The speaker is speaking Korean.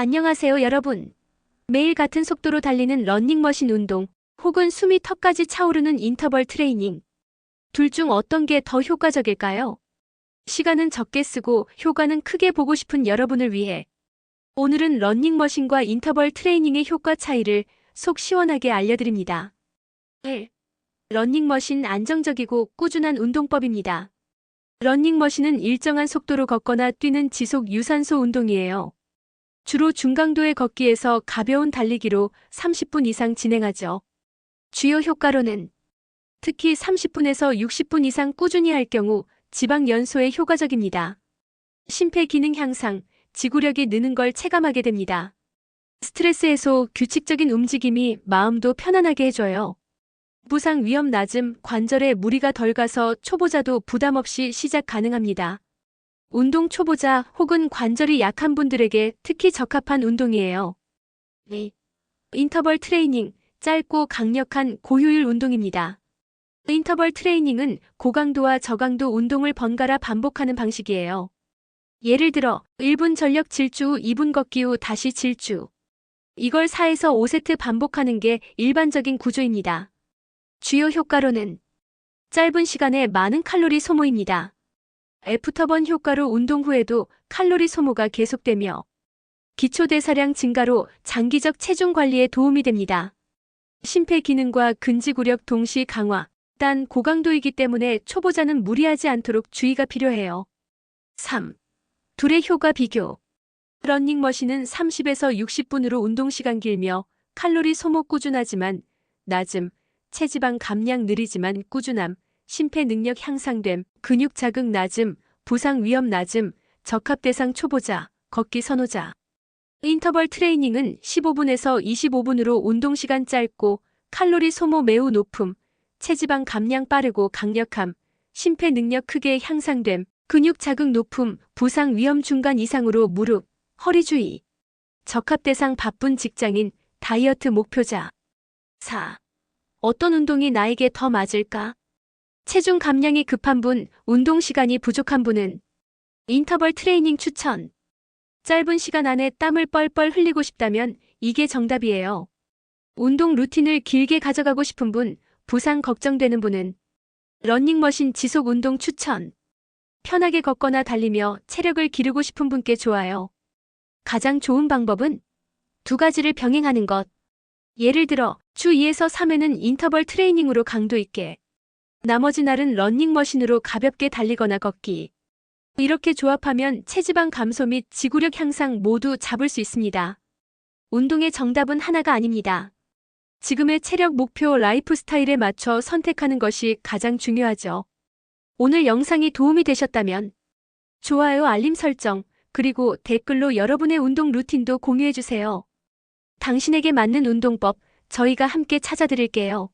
안녕하세요, 여러분. 매일 같은 속도로 달리는 러닝머신 운동 혹은 숨이 턱까지 차오르는 인터벌 트레이닝. 둘 중 어떤 게 더 효과적일까요? 시간은 적게 쓰고 효과는 크게 보고 싶은 여러분을 위해 오늘은 러닝머신과 인터벌 트레이닝의 효과 차이를 속 시원하게 알려드립니다. 1. 러닝머신 안정적이고 꾸준한 운동법입니다. 러닝머신은 일정한 속도로 걷거나 뛰는 지속 유산소 운동이에요. 주로 중강도의 걷기에서 가벼운 달리기로 30분 이상 진행하죠. 주요 효과로는 특히 30분에서 60분 이상 꾸준히 할 경우 지방 연소에 효과적입니다. 심폐 기능 향상, 지구력이 느는 걸 체감하게 됩니다. 스트레스 해소, 규칙적인 움직임이 마음도 편안하게 해줘요. 부상 위험 낮음, 관절에 무리가 덜 가서 초보자도 부담 없이 시작 가능합니다. 운동 초보자 혹은 관절이 약한 분들에게 특히 적합한 운동이에요. 네. 인터벌 트레이닝, 짧고 강력한 고효율 운동입니다. 인터벌 트레이닝은 고강도와 저강도 운동을 번갈아 반복하는 방식이에요. 예를 들어 1분 전력 질주 후 2분 걷기 후 다시 질주. 이걸 4에서 5세트 반복하는 게 일반적인 구조입니다. 주요 효과로는 짧은 시간에 많은 칼로리 소모입니다. 애프터번 효과로 운동 후에도 칼로리 소모가 계속되며 기초대사량 증가로 장기적 체중 관리에 도움이 됩니다. 심폐 기능과 근지구력 동시 강화. 단 고강도이기 때문에 초보자는 무리하지 않도록 주의가 필요해요. 3. 둘의 효과 비교. 러닝머신은 30에서 60분으로 운동시간 길며 칼로리 소모 꾸준하지만 낮음, 체지방 감량 느리지만 꾸준함, 심폐 능력 향상됨, 근육 자극 낮음, 부상 위험 낮음, 적합 대상 초보자, 걷기 선호자. 인터벌 트레이닝은 15분에서 25분으로 운동 시간 짧고 칼로리 소모 매우 높음, 체지방 감량 빠르고 강력함, 심폐 능력 크게 향상됨, 근육 자극 높음, 부상 위험 중간 이상으로 무릎, 허리 주의. 적합 대상 바쁜 직장인, 다이어트 목표자. 4. 어떤 운동이 나에게 더 맞을까? 체중 감량이 급한 분, 운동 시간이 부족한 분은 인터벌 트레이닝 추천. 짧은 시간 안에 땀을 뻘뻘 흘리고 싶다면 이게 정답이에요. 운동 루틴을 길게 가져가고 싶은 분, 부상 걱정되는 분은 러닝머신 지속 운동 추천. 편하게 걷거나 달리며 체력을 기르고 싶은 분께 좋아요. 가장 좋은 방법은 두 가지를 병행하는 것. 예를 들어 주 2에서 3회는 인터벌 트레이닝으로 강도 있게 나머지 날은 러닝머신으로 가볍게 달리거나 걷기. 이렇게 조합하면 체지방 감소 및 지구력 향상 모두 잡을 수 있습니다. 운동의 정답은 하나가 아닙니다. 지금의 체력 목표 라이프 스타일에 맞춰 선택하는 것이 가장 중요하죠. 오늘 영상이 도움이 되셨다면 좋아요, 알림 설정, 그리고 댓글로 여러분의 운동 루틴도 공유해주세요. 당신에게 맞는 운동법, 저희가 함께 찾아드릴게요.